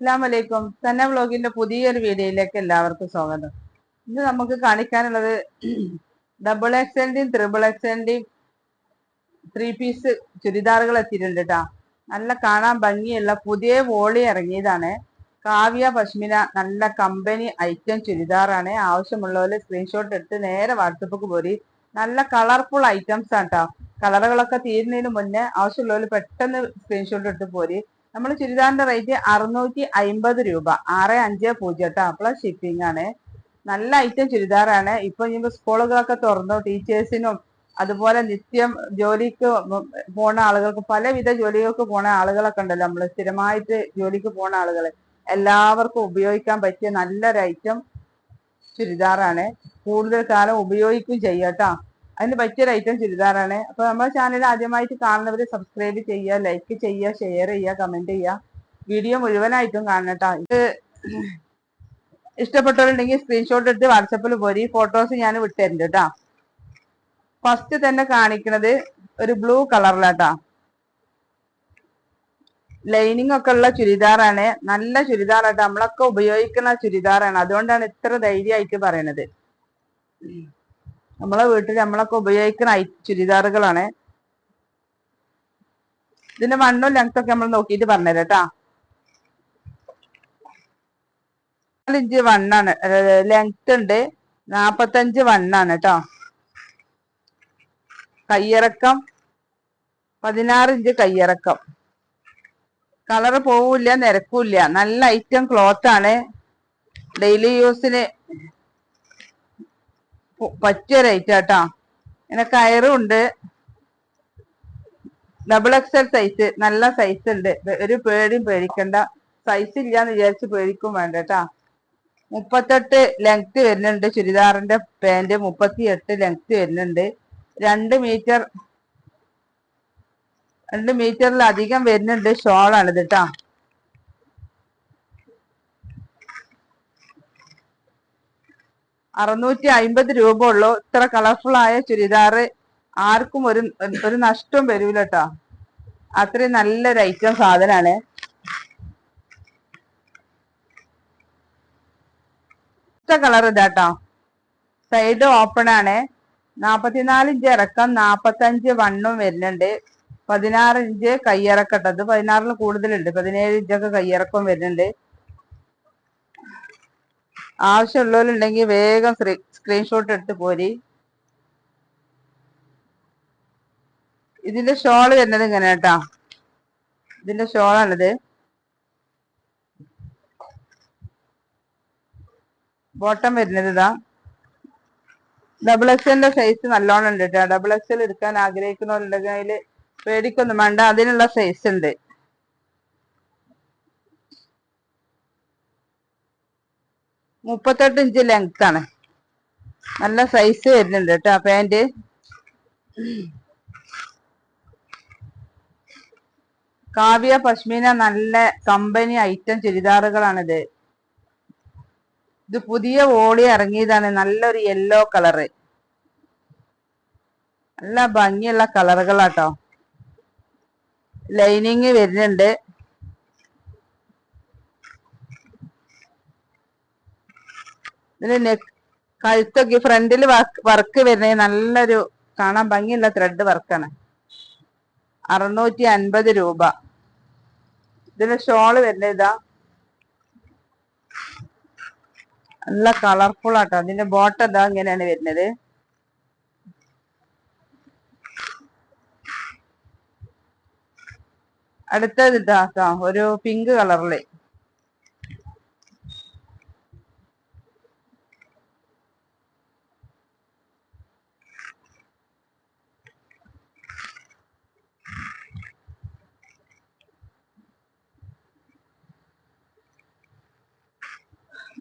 അസ്സാം വലൈക്കും സന്ന വ്ലോഗിന്റെ പുതിയൊരു വീഡിയോയിലേക്ക് എല്ലാവർക്കും സ്വാഗതം. ഇന്ന് നമുക്ക് കാണിക്കാനുള്ളത് ഡബിൾ എക്സലിന്റെയും ത്രിബിൾ എക്സലിന്റെയും ത്രീ പീസ് ചുരിദാറുകൾ എത്തിയിട്ടുണ്ട് കേട്ടാ നല്ല കാണാൻ ഭംഗിയുള്ള പുതിയ വോളി ഇറങ്ങിയതാണ്. കാവ്യ പശ്മിന നല്ല കമ്പനി ഐറ്റം ചുരിദാറാണ്. ആവശ്യമുള്ളവർ സ്ക്രീൻഷോട്ട് എടുത്ത് നേരെ വാട്സപ്പ് പോരി. നല്ല കളർഫുൾ ഐറ്റംസ് ആണ് കേട്ടോ കളറുകളൊക്കെ തീരുന്നതിന് മുന്നേ ആവശ്യമുള്ളവർ പെട്ടെന്ന് സ്ക്രീൻഷോട്ട് എടുത്ത് പോരി. നമ്മൾ ചുരിദാറിന്റെ റേറ്റ് അറുന്നൂറ്റി അമ്പത് രൂപ. ആറ് അഞ്ച് പൂജ്യം കേട്ടോ പ്ലസ് ഷിപ്പിംഗ് ആണ്. നല്ല ഐറ്റം ചുരിദാറാണ്. ഇപ്പൊ ഇനി സ്കൂളുകളൊക്കെ തുറന്നു. ടീച്ചേഴ്സിനും അതുപോലെ നിത്യം ജോലിക്ക് പോണ ആളുകൾക്ക് പലവിധ ജോലികൾക്ക് പോണ ആളുകളൊക്കെ ഉണ്ടല്ലോ. നമ്മൾ സ്ഥിരമായിട്ട് ജോലിക്ക് പോണ ആളുകൾ എല്ലാവർക്കും ഉപയോഗിക്കാൻ പറ്റിയ നല്ലൊരു ഐറ്റം ചുരിദാറാണ്. കൂടുതൽ കാലം ഉപയോഗിക്കും ചെയ്യാട്ടോ അതിന് പറ്റിയൊരു ഐറ്റം ചുരിദാറാണ്. അപ്പൊ നമ്മുടെ ചാനൽ ആദ്യമായിട്ട് കാണുന്നവര് സബ്സ്ക്രൈബ് ചെയ്യുക ലൈക്ക് ചെയ്യുക ഷെയർ ചെയ്യുക കമന്റ് ചെയ്യുക. വീഡിയോ മുഴുവനായിട്ടും കാണട്ടോ ഇത് ഇഷ്ടപ്പെട്ടവരുണ്ടെങ്കിൽ സ്ക്രീൻഷോട്ട് എടുത്ത് വാട്സപ്പിൽ പോരി. ഫോട്ടോസ് ഞാൻ വിട്ടുതരുന്നുണ്ട് കേട്ടോ ഫസ്റ്റ് തന്നെ കാണിക്കുന്നത് ഒരു ബ്ലൂ കളറിലാട്ടാ ലൈനിങ് ഒക്കെ ഉള്ള ചുരിദാറാണ്. നല്ല ചുരിദാറാട്ടോ നമ്മളൊക്കെ ഉപയോഗിക്കുന്ന ചുരിദാറാണ്. അതുകൊണ്ടാണ് ഇത്ര ധൈര്യമായിട്ട് പറയണത്. നമ്മളെ വീട്ടിൽ നമ്മളൊക്കെ ഉപയോഗിക്കുന്ന ചുരിദാറുകളാണ്. ഇതിന്റെ മണ്ണും ലെങ്ത് ഒക്കെ നമ്മൾ നോക്കിയിട്ട് പറഞ്ഞുതരാം കേട്ടാ. ഇഞ്ച് വണ്ണാണ് ലെങ്ത് ഉണ്ട് നാപ്പത്തഞ്ച് വണ്ണാണ് കേട്ടോ. കയ്യിറക്കം പതിനാറ് ഇഞ്ച് കയ്യിറക്കം കളറ് പോവില്ല നിരക്കൂല്ല. നല്ല ഐറ്റം ക്ലോത്ത് ആണ്. ഡെയിലി യൂസിന് പറ്റിയ റേറ്റ് കേട്ടോ പിന്നെ കയറും ഉണ്ട് ഡബിൾ എക്സൽ സൈസ് നല്ല സൈസ് ഉണ്ട്. ഒരു പേടിയും പേടിക്കണ്ട. സൈസ് ഇല്ലാന്ന് വിചാരിച്ച് പേടിക്കും വേണ്ട കേട്ടാ മുപ്പത്തെട്ട് ലെങ്ത് വരുന്നുണ്ട്. ചുരിദാറിന്റെ പാന്റ് മുപ്പത്തി എട്ട് ലെങ്ത് വരുന്നുണ്ട്. രണ്ട് മീറ്റർ രണ്ട് മീറ്ററിലധികം വരുന്നുണ്ട്. ഷോളാണ് ഇത് കേട്ടാ അറുന്നൂറ്റി അമ്പത് രൂപ ഉള്ളൂ ഇത്ര കളർഫുൾ ആയ ചുരിദാറ് ആർക്കും ഒരു ഒരു നഷ്ടവും വരൂല കേട്ടോ അത്രയും നല്ലൊരു ഐറ്റം സാധനമാണ് കളർ ഇതാട്ടോ സൈഡ് ഓപ്പൺ ആണ്. നാപ്പത്തിനാല് ഇഞ്ച് ഇറക്കം നാപ്പത്തഞ്ച് വണ്ണും വരുന്നുണ്ട്. പതിനാറ് ഇഞ്ച് കയ്യിറക്കട്ടത് പതിനാറിൽ കൂടുതലുണ്ട്. പതിനേഴ് ഇഞ്ചൊക്കെ കയ്യിറക്കം വരുന്നുണ്ട്. ആവശ്യമുള്ളവരുണ്ടെങ്കിൽ വേഗം സ്ക്രീൻഷോട്ട് എടുത്ത് പോരി. ഇതിന്റെ ഷോൾ വരുന്നത് ഇങ്ങനെ കേട്ടാ ഇതിന്റെ ഷോളാണിത് ബോട്ടം വരുന്നത് ഇതാ. ഡബിൾ എക്സലിന്റെ സൈസ് നല്ലോണം ഉണ്ട് കേട്ടോ ഡബിൾ എക്സൽ എടുക്കാൻ ആഗ്രഹിക്കുന്നവരുണ്ടെങ്കിൽ അതിൽ പേടിക്കൊന്നും വേണ്ട. അതിനുള്ള സൈസ് ഉണ്ട്. മുപ്പത്തെട്ട് ഇഞ്ച് ലെങ്ത് ആണ്. നല്ല സൈസ് വരുന്നുണ്ട് കേട്ടോ പാന്റ് കാവ്യ പശ്മീന നല്ല കമ്പനി ഐറ്റം ചുരിദാറുകളാണിത്. ഇത് പുതിയ ഓളി ഇറങ്ങിയതാണ്. നല്ലൊരു യെല്ലോ കളറ് നല്ല ഭംഗിയുള്ള കളറുകളാട്ടോ ലൈനിങ് വരുന്നുണ്ട്. ഇതിന് നെക്ക് കഴുത്തൊക്കെ ഫ്രണ്ടിൽ വർക്ക് വരുന്നത് നല്ലൊരു കാണാൻ ഭംഗിയുള്ള ത്രെഡ് വർക്കാണ് അറുന്നൂറ്റി അൻപത് രൂപ. ഇതിന് ഷോൾ വരുന്നത് ഇതാ. നല്ല കളർഫുൾ ആട്ടോ. അതിന്റെ ബോട്ട് ഇതാ ഇങ്ങനെയാണ് വരുന്നത്. അടുത്തത് ഇതാ ഒരു പിങ്ക് കളറിൽ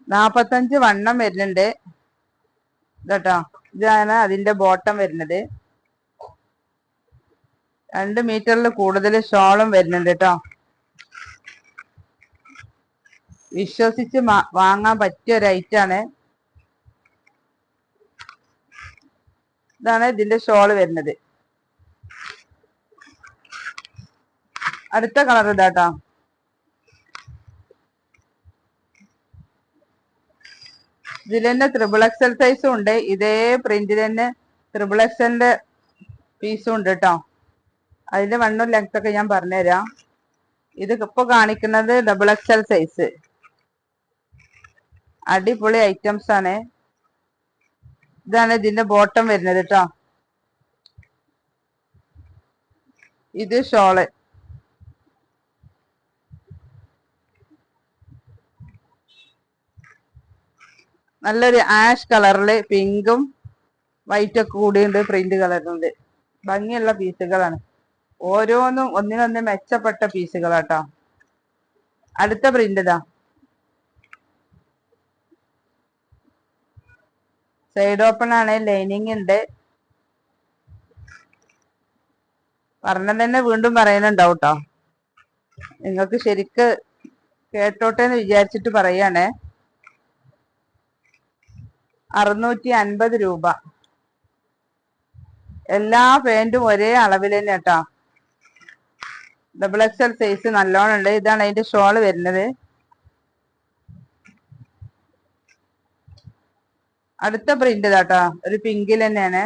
നാപ്പത്തഞ്ച് വണ്ണം വരുന്നുണ്ട്. കേട്ടോ ഇതാണ് അതിന്റെ ബോട്ടം വരുന്നത്. രണ്ട് മീറ്ററിൽ കൂടുതൽ ഷോളും വരുന്നുണ്ട് കേട്ടോ വിശ്വസിച്ച് വാങ്ങാൻ പറ്റിയ ഒരു ഐറ്റാണ് ഇതാണ് ഇതിന്റെ ഷോൾ വരുന്നത്. അടുത്ത കളർ ഇതാട്ടോ. ഇതിൽ തന്നെ ത്രിബിൾ എക്സൽ സൈസും ഉണ്ട്. ഇതേ പ്രിന്റിൽ തന്നെ ത്രിബിൾ എക്സലിന്റെ പീസും ഉണ്ട് കേട്ടോ അതിന്റെ വണ്ണും ലെങ്ത് ഒക്കെ ഞാൻ പറഞ്ഞുതരാം. ഇത് ഇപ്പൊ കാണിക്കുന്നത് ഡബിൾ എക്സൽ സൈസ് അടിപൊളി ഐറ്റംസ് ആണ്. ഇതാണ് ഇതിന്റെ ബോട്ടം വരുന്നത് കേട്ടോ ഇത് ഷോൾ. നല്ലൊരു ആഷ് കളറിൽ പിങ്കും വൈറ്റ് ഒക്കെ കൂടിയുണ്ട് പ്രിന്റ് കളറുണ്ട് ഭംഗിയുള്ള പീസുകളാണ്. ഓരോന്നും ഒന്നിനൊന്ന് മെച്ചപ്പെട്ട പീസുകളാട്ടോ. അടുത്ത പ്രിന്റ് ഇതാ. സൈഡ് ഓപ്പൺ ആണ് ലൈനിങ് ഉണ്ട് പറഞ്ഞ തന്നെ വീണ്ടും പറയുന്നുണ്ടാവും കേട്ടോ നിങ്ങൾക്ക് ശരിക്ക് കേട്ടോട്ടെ എന്ന് വിചാരിച്ചിട്ട് പറയാണേ. അറുന്നൂറ്റി അൻപത് രൂപ. എല്ലാ പാന്റും ഒരേ അളവിൽ തന്നെ കേട്ടോ. ഡബിൾ എക്സൽ സൈസ് നല്ലോണം ഉണ്ട്. ഇതാണ് അതിന്റെ ഷോൾ വരുന്നത്. അടുത്ത പ്രിന്റ് ഇതാട്ടോ ഒരു പിങ്കിൽ തന്നെയാണ്.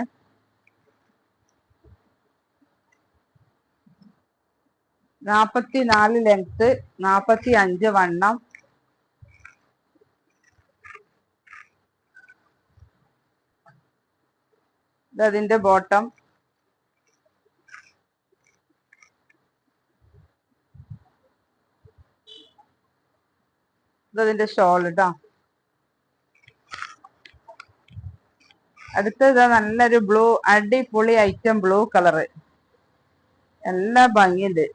നാപ്പത്തി നാല് ലെങ്ത് നാപ്പത്തി അഞ്ച് വണ്ണം ഇതതിന്റെ ബോട്ടം ഇതതിന്റെ ഷോൾ കേട്ടോ അടുത്തത് നല്ലൊരു ബ്ലൂ അടിപൊളി ഐറ്റം ബ്ലൂ കളറ് എല്ലാ ഭംഗിയുണ്ട്.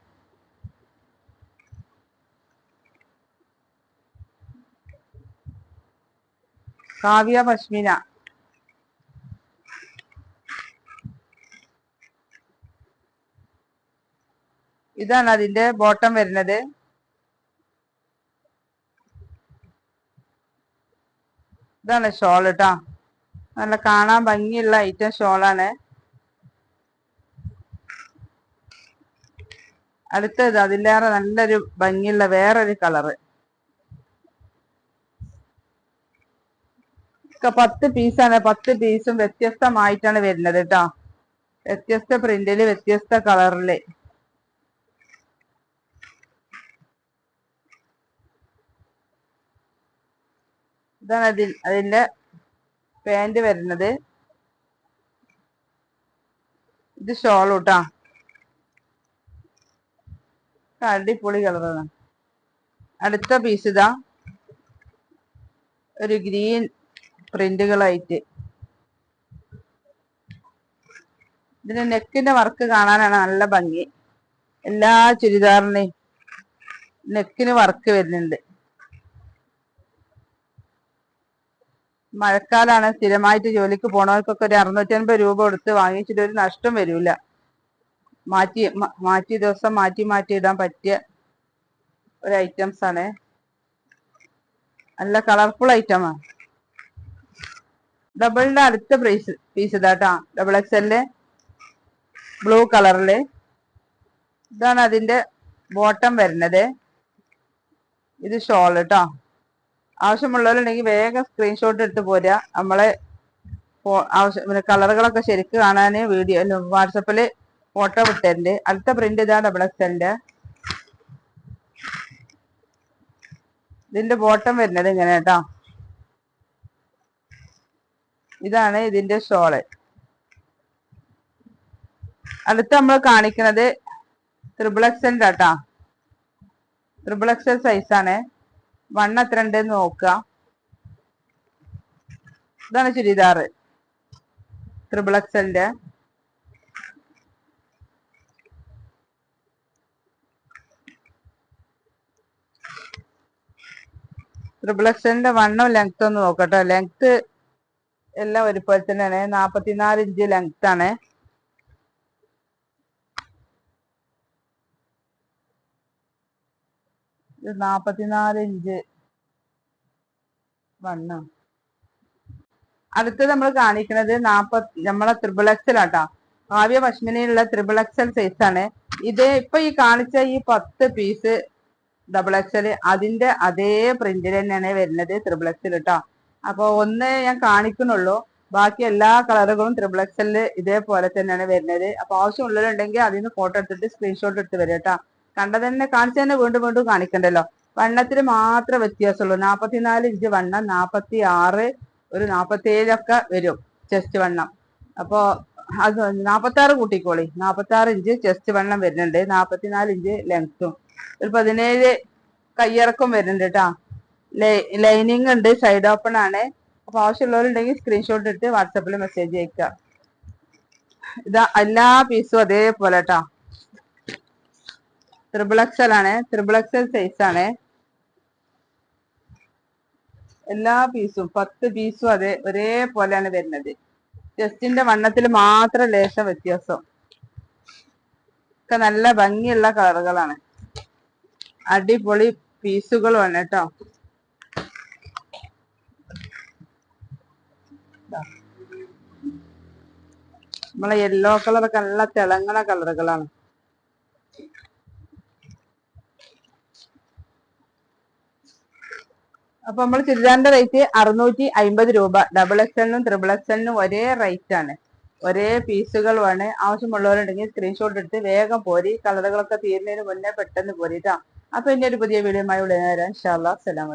കാവ്യ പശ്മിന. ഇതാണ് അതിന്റെ ബോട്ടം വരുന്നത്. ഇതാണ് ഷോൾ കേട്ടോ നല്ല കാണാൻ ഭംഗിയുള്ള ഐറ്റം ഷോളാണ് അടുത്തത് അതിലേറെ നല്ലൊരു ഭംഗിയുള്ള വേറൊരു കളറ് പത്ത് പീസാണ് പത്ത് പീസും വ്യത്യസ്തമായിട്ടാണ് വരുന്നത് കേട്ടോ വ്യത്യസ്ത പ്രിന്റിൽ വ്യത്യസ്ത കളറിൽ ഇതാണ് അതിൽ അതിന്റെ പാന്റ് വരുന്നത്. ഇത് ഷോൾ കേട്ടാ അടിപൊളി കളറാണ് അടുത്ത പീസ് ഇതാ. ഒരു ഗ്രീൻ പ്രിന്റുകളായിട്ട് ഇതിന്റെ നെക്കിന്റെ വർക്ക് കാണാനാണ് നല്ല ഭംഗി. എല്ലാ ചുരിദാറിനെയും നെക്കിന് വർക്ക് വരുന്നുണ്ട്. മഴക്കാലാണ് സ്ഥിരമായിട്ട് ജോലിക്ക് പോണവർക്കൊക്കെ ഒരു അറുന്നൂറ്റി അൻപത് രൂപ കൊടുത്ത് വാങ്ങിച്ചിട്ട് ഒരു നഷ്ടം വരില്ല മാറ്റി മാറ്റി ദിവസം മാറ്റി മാറ്റി ഇടാൻ പറ്റിയ ഒരു ഐറ്റംസ് ആണ്. നല്ല കളർഫുൾ ഐറ്റമാണ് ഡബിളിന്റെ അടുത്ത പ്രൈസ് പീസ് ഇതാട്ടാ ഡബിൾ എക്സ് എല്ല് ബ്ലൂ കളറിൽ ഇതാണ് അതിന്റെ ബോട്ടം വരുന്നത്. ഇത് ഷോൾ കേട്ടോ ആവശ്യമുള്ളവരുണ്ടെങ്കിൽ വേഗം സ്ക്രീൻഷോട്ട് എടുത്ത് പോരാ നമ്മളെ ആവശ്യം കളറുകളൊക്കെ ശരിക്ക് കാണാൻ വീഡിയോ വാട്സപ്പിൽ ഫോട്ടോ വിട്ടരുണ്ട് അടുത്ത പ്രിന്റ് ഇതാ ഡബിൾ എക്സലിന്റെ ഇതിന്റെ ബോട്ടം വരുന്നത് ഇങ്ങനെ കേട്ടോ. ഇതാണ് ഇതിന്റെ ഷോൾ അടുത്ത് നമ്മൾ കാണിക്കുന്നത് ത്രിബിൾ എക്സലിന്റെ കേട്ടോ. ത്രിബിൾ എക്സൽ സൈസാണ് വണ്ണം എത്ര ഉണ്ടെന്ന് നോക്കുക. ഇതാണ് ചുരിദാറ്. ത്രിബിൾ എക്സലിന്റെ ത്രിബിൾ എക്സലിന്റെ വണ്ണം ലെങ്ത് ഒന്ന് നോക്കട്ടോ. ലെങ്ത് എല്ലാം ഒരുപോലെ തന്നെയാണ്. നാപ്പത്തിനാല് ഇഞ്ച് ലെങ്ത് ആണ്. ഇത് നാപ്പത്തിനാല് ഇഞ്ച് വണ്ണം. അടുത്തത് നമ്മൾ കാണിക്കുന്നത് നാപ്പത്തി നമ്മളെ ത്രിബിൾ എക്സൽ ആട്ടാ കാവ്യ പശ്മിനിയിലുള്ള ത്രിബിൾ എക്സൽ സൈസ് ആണ്. ഇത് ഇപ്പൊ ഈ കാണിച്ച ഈ പത്ത് പീസ് ഡബിൾ എക്സൽ അതിന്റെ അതേ പ്രിന്റിൽ തന്നെയാണ് വരുന്നത് ത്രിബിൾ എക്സൽ കേട്ടോ അപ്പൊ ഒന്ന് ഞാൻ കാണിക്കുന്നുള്ളൂ. ബാക്കി എല്ലാ കളറുകളും ത്രിബിൾ എക്സലിൽ ഇതേപോലെ തന്നെയാണ് വരുന്നത്. അപ്പൊ ആവശ്യമുള്ളവരുണ്ടെങ്കിൽ അതിൽ നിന്ന് ഫോട്ടോ എടുത്തിട്ട് സ്ക്രീൻഷോട്ട് എടുത്ത് വരും കേട്ടോ കണ്ടത് തന്നെ കാണിച്ചു തന്നെ വീണ്ടും വീണ്ടും കാണിക്കണ്ടല്ലോ. വണ്ണത്തിന് മാത്രമേ വ്യത്യാസമുള്ളൂ. നാൽപ്പത്തിനാല് ഇഞ്ച് വണ്ണം നാൽപ്പത്തി ആറ് ഒരു നാൽപ്പത്തി ഏഴൊക്കെ വരും ചെസ്റ്റ് വണ്ണം. അപ്പോ അത് നാൽപ്പത്തി ആറ് കൂട്ടിക്കോളി. നാൽപ്പത്തി ആറ് ഇഞ്ച് ചെസ്റ്റ് വണ്ണം വരുന്നുണ്ട്. നാൽപ്പത്തിനാല് ഇഞ്ച് ലെങ്ത്തും ഒരു പതിനേഴ് കയ്യിറക്കം വരുന്നുണ്ട് കേട്ടാ ലൈനിങ് ഉണ്ട് സൈഡ് ഓപ്പൺ ആണ്. അപ്പൊ ആവശ്യമുള്ളവരുണ്ടെങ്കിൽ സ്ക്രീൻഷോട്ട് എടുത്ത് വാട്സപ്പിൽ മെസ്സേജ് അയക്കുക ഇതാ എല്ലാ പീസും അതേപോലെ കേട്ടാ ത്രിബിൾ എക്സൽ ആണ്. ത്രിബിൾ എക്സൽ സൈസ് ആണ്. എല്ലാ പീസും പത്ത് പീസും അതെ ഒരേപോലെയാണ് വരുന്നത്. ചെസ്റ്റിന്റെ വണ്ണത്തിൽ മാത്രം ലേശം വ്യത്യാസം. ഒക്കെ നല്ല ഭംഗിയുള്ള കളറുകളാണ് അടിപൊളി പീസുകളുമാണ് കേട്ടോ. നമ്മളെ യെല്ലോ കളറൊക്കെ നല്ല തിളങ്ങണ കളറുകളാണ് അപ്പൊ നമ്മൾ ചുരിദാറിന്റെ റേറ്റ് അറുന്നൂറ്റി അമ്പത് രൂപ ഡബിൾ എക്സലിനും ത്രിബിൾ എക്സലിനും ഒരേ റേറ്റ് ആണ്. ഒരേ പീസുകളുമാണ് ആവശ്യമുള്ളവരുണ്ടെങ്കിൽ സ്ക്രീൻഷോട്ട് എടുത്ത് വേഗം പോരി. കളറുകളൊക്കെ തീരുന്നതിന് മുന്നേ പെട്ടെന്ന് പോരിട്ടാ അപ്പൊ ഇനി ഒരു പുതിയ വീഡിയോ ഉടനെ വരാം. അസ്സലാമലൈക്കും